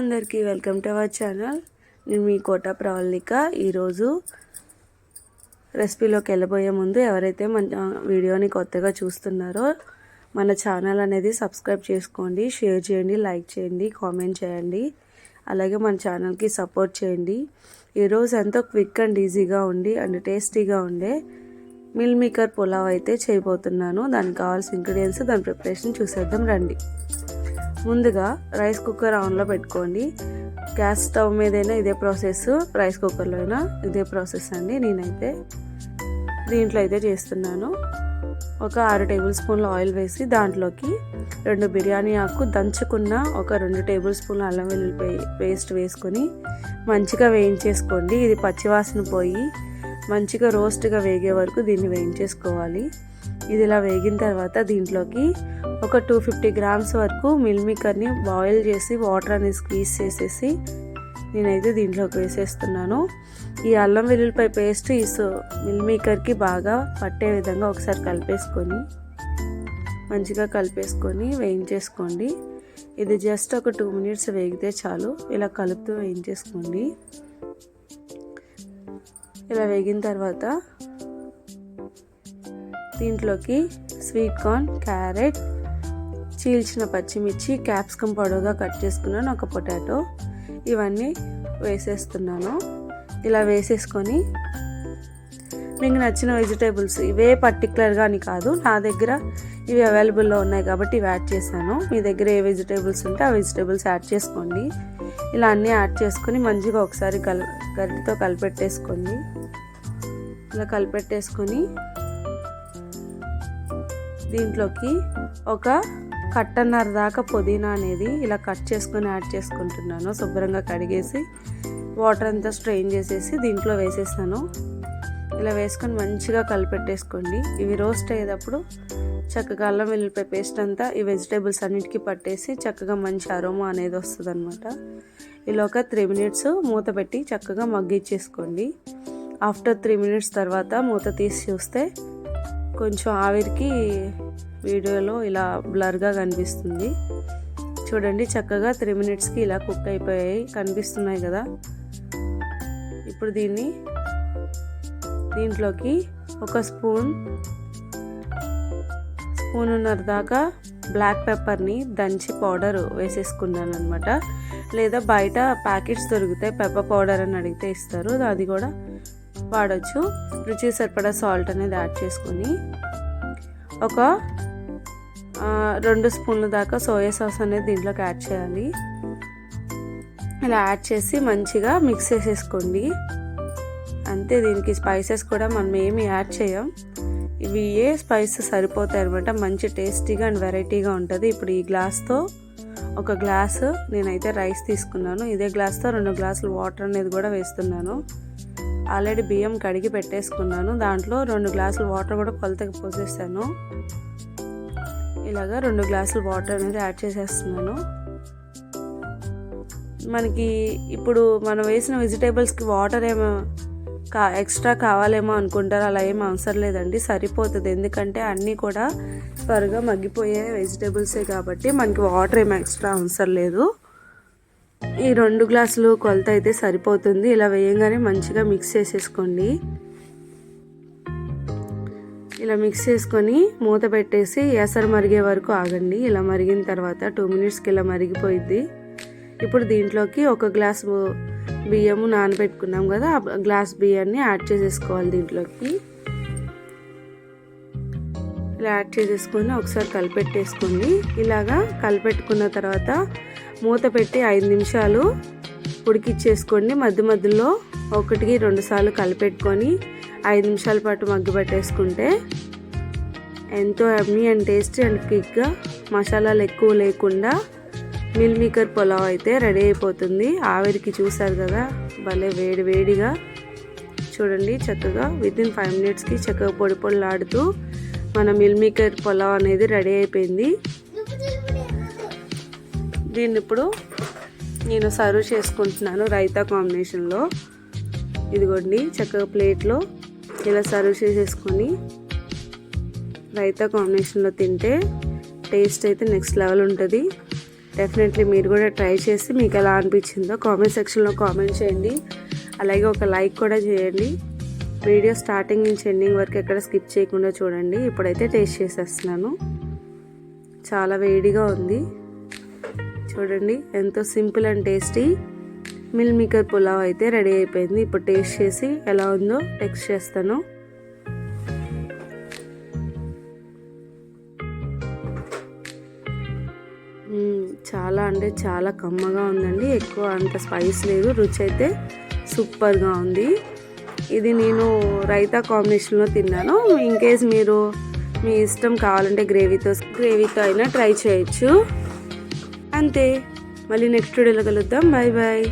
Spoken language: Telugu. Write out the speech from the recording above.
అందరికీ వెల్కమ్ టు అవర్ ఛానల్. నేను మీ కోట ప్రవళిక. ఈరోజు రెసిపీలోకి వెళ్ళబోయే ముందు ఎవరైతే మన వీడియోని కొత్తగా చూస్తున్నారో మన ఛానల్ అనేది సబ్స్క్రైబ్ చేసుకోండి షేర్ చేయండి లైక్ చేయండి కామెంట్ చేయండి అలాగే మన ఛానల్కి సపోర్ట్ చేయండి. ఈరోజు ఎంతో క్విక్ అండ్ ఈజీగా ఉండి అండ్ టేస్టీగా ఉండే మిల్ మేకర్ పులావ్ అయితే చేయబోతున్నాను. దానికి కావాల్సిన ఇంగ్రీడియంట్స్ దాని ప్రిపరేషన్ చూసేద్దాం రండి. ముందుగా రైస్ కుక్కర్ ఆన్లో పెట్టుకోండి. గ్యాస్ స్టవ్ మీదైనా ఇదే ప్రాసెస్ రైస్ కుక్కర్లో అయినా ఇదే ప్రాసెస్ అండి. నేనైతే దీంట్లో అయితే చేస్తున్నాను. ఒక ఆరు టేబుల్ స్పూన్ల ఆయిల్ వేసి దాంట్లోకి రెండు బిర్యానీ ఆకు దంచుకున్న ఒక రెండు టేబుల్ స్పూన్ల అల్లం వెల్లుల్లి పేస్ట్ వేసుకొని మంచిగా వేయించేసుకోండి. ఇది పచ్చివాసన పోయి మంచిగా రోస్ట్గా వేగే వరకు దీన్ని వేయించేసుకోవాలి. ఇది ఇలా వేగిన తర్వాత దీంట్లోకి ఒక టూ ఫిఫ్టీ గ్రామ్స్ వరకు మిల్ మేకర్ని బాయిల్ చేసి వాటర్ అనేది స్క్వీజ్ చేసేసి నేనైతే దీంట్లోకి వేసేస్తున్నాను. ఈ అల్లం వెల్లుల్లిపై పేస్ట్ ఈ సో మిల్ మేకర్కి బాగా పట్టే విధంగా ఒకసారి కలిపేసుకొని మంచిగా కలిపేసుకొని వేయించేసుకోండి. ఇది జస్ట్ ఒక టూ మినిట్స్ వేగితే చాలు. ఇలా కలుపుతూ వేయించేసుకోండి. ఇలా వేగిన తర్వాత దీంట్లోకి స్వీట్ కార్న్ క్యారెట్ చీల్చిన పచ్చిమిర్చి క్యాప్సికమ్ పొడవుగా కట్ చేసుకున్నాను ఒక పొటాటో. ఇవన్నీ వేసేస్తున్నాను. ఇలా వేసేసుకొని మీకు నచ్చిన వెజిటేబుల్స్ ఇవే పర్టికులర్గా అని కాదు నా దగ్గర ఇవి అవైలబుల్లో ఉన్నాయి కాబట్టి ఇవి యాడ్ చేశాను. మీ దగ్గర ఏ వెజిటేబుల్స్ ఉంటే ఆ వెజిటేబుల్స్ యాడ్ చేసుకోండి. ఇలా అన్నీ యాడ్ చేసుకొని మంచిగా ఒకసారి కల్ గరిటితో కలిపెట్టేసుకోండి. ఇలా కలిపెట్టేసుకొని దీంట్లోకి ఒక కట్టన్నర దాకా పుదీనా అనేది ఇలా కట్ చేసుకొని యాడ్ చేసుకుంటున్నాను. శుభ్రంగా కడిగేసి వాటర్ అంతా స్ట్రెయిన్ చేసేసి దీంట్లో వేసేసాను. ఇలా వేసుకొని మంచిగా కలిపెట్టేసుకోండి. ఇవి రోస్ట్ అయ్యేటప్పుడు చక్కగా అల్లం వెల్లుల్లిపాయ పేస్ట్ అంతా ఈ వెజిటేబుల్స్ అన్నిటికీ పట్టేసి చక్కగా మంచి అరోమా అనేది వస్తుంది అనమాట ఇలా ఒక త్రీ మినిట్స్ మూత పెట్టి చక్కగా మగ్గిచ్చేసుకోండి. ఆఫ్టర్ త్రీ మినిట్స్ తర్వాత మూత తీసి చూస్తే కొంచెం ఆవిరికి వీడియోలో ఇలా బ్లర్గా కనిపిస్తుంది. చూడండి చక్కగా త్రీ మినిట్స్కి ఇలా కుక్ అయిపోయాయి కనిపిస్తున్నాయి కదా. ఇప్పుడు దీన్ని దీంట్లోకి ఒక స్పూన్ స్పూన్నర దాకా బ్లాక్ పెప్పర్ని దంచి పౌడర్ వేసేసుకున్నాను అనమాట లేదా బయట ప్యాకెట్స్ దొరుకుతాయి పెప్పర్ పౌడర్ అని అడిగితే ఇస్తారు. అది కూడా వాడచ్చు. రుచి సరిపడా సాల్ట్ అనేది యాడ్ చేసుకొని ఒక రెండు స్పూన్ల దాకా సోయా సాస్ అనేది దీంట్లోకి యాడ్ చేయాలి. ఇలా యాడ్ చేసి మంచిగా మిక్స్ చేసేసుకోండి. అంతే దీనికి స్పైసెస్ కూడా మనం ఏమి యాడ్ చేయం. ఇవి ఏ స్పైస్ సరిపోతాయి అనమాట మంచి టేస్టీగా అండ్ వెరైటీగా ఉంటుంది. ఇప్పుడు ఈ గ్లాస్తో ఒక గ్లాస్ నేనైతే రైస్ తీసుకున్నాను. ఇదే గ్లాస్తో రెండు గ్లాసులు వాటర్ అనేది కూడా వేస్తున్నాను. ఆల్రెడీ బియ్యం కడిగి పెట్టేసుకున్నాను. దాంట్లో రెండు గ్లాసులు వాటర్ కూడా కొలతకి పోసేసాను. ఇలాగా రెండు గ్లాసులు వాటర్ అనేది యాడ్ చేసేస్తున్నాను. మనకి ఇప్పుడు మనం వేసిన వెజిటేబుల్స్కి వాటర్ ఏమో కా ఎక్స్ట్రా కావాలేమో అనుకుంటారు. అలా ఏం అవసరం లేదండి. సరిపోతుంది. ఎందుకంటే అన్నీ కూడా త్వరగా మగ్గిపోయే వెజిటేబుల్సే కాబట్టి మనకి వాటర్ ఏమో ఎక్స్ట్రా అవసరం లేదు. ఈ రెండు గ్లాసులు కొలత అయితే సరిపోతుంది. ఇలా వేయంగానే మంచిగా మిక్స్ చేసేసుకోండి. ఇలా మిక్స్ చేసుకొని మూత పెట్టేసి ఎసరు మరిగే వరకు ఆగండి. ఇలా మరిగిన తర్వాత టూ మినిట్స్కి ఇలా మరిగిపోయిద్ది. ఇప్పుడు దీంట్లోకి ఒక గ్లాస్ బియ్యము నానబెట్టుకున్నాం కదా ఆ గ్లాస్ బియ్యాన్ని యాడ్ చేసేసుకోవాలి దీంట్లోకి. ఇలా యాడ్ చేసేసుకొని ఒకసారి కలిపెట్టేసుకోండి. ఇలాగా కలిపెట్టుకున్న తర్వాత మూత పెట్టి ఐదు నిమిషాలు ఉడికిచ్చేసుకోండి. మధ్య మధ్యలో ఒకటికి రెండు సార్లు కలిపెట్టుకొని ఐదు నిమిషాల పాటు మగ్గి పట్టేసుకుంటే ఎంతో అమ్మి అండ్ టేస్టీ అండ్ క్విక్గా మసాలాలు ఎక్కువ లేకుండా మిల్ మేకర్ పులావ్ అయితే రెడీ అయిపోతుంది. ఆవిరికి చూసారు కదా భలే వేడి వేడిగా. చూడండి చక్కగా విత్ ఇన్ ఫైవ్ మినిట్స్కి చక్కగా పొడి పొడిలాడుతూ మన మిల్ మేకర్ పులావ్ అనేది రెడీ అయిపోయింది. దీన్ని ఇప్పుడు నేను సర్వ్ చేసుకుంటున్నాను రైతా కాంబినేషన్లో. ఇదిగోండి చక్కగా ప్లేట్లో ఇలా సర్వ్ చేసేసుకొని రైతా కాంబినేషన్లో తింటే టేస్ట్ అయితే నెక్స్ట్ లెవెల్ ఉంటుంది. డెఫినెట్లీ మీరు కూడా ట్రై చేసి మీకు ఎలా అనిపించిందో కామెంట్ సెక్షన్లో కామెంట్ చేయండి. అలాగే ఒక లైక్ కూడా చేయండి. వీడియో స్టార్టింగ్ నుంచి ఎండింగ్ వరకు ఎక్కడ స్కిప్ చేయకుండా చూడండి. ఇప్పుడైతే టేస్ట్ చేసేస్తున్నాను. చాలా వేడిగా ఉంది. చూడండి ఎంతో simple and tasty. Meal maker pulao అయితే రెడీ అయిపోయింది. ఇప్పుడు టేస్ట్ చేసి ఎలా ఉందో టెక్స్ట్ చేస్తాను. చాలా అంటే చాలా కమ్మగా ఉందండి. ఎక్కువ అంత స్పైస్ లేదు. రుచి అయితే సూపర్గా ఉంది. ఇది నేను రైతా కాంబినేషన్లో తిన్నాను. ఇన్ కేస్ మీరు మీ ఇష్టం కావాలంటే గ్రేవీతో గ్రేవీతో అయినా ట్రై చేయొచ్చు. అంతే. మళ్ళీ నెక్స్ట్ వీడియోలో కలుద్దాం. Bye bye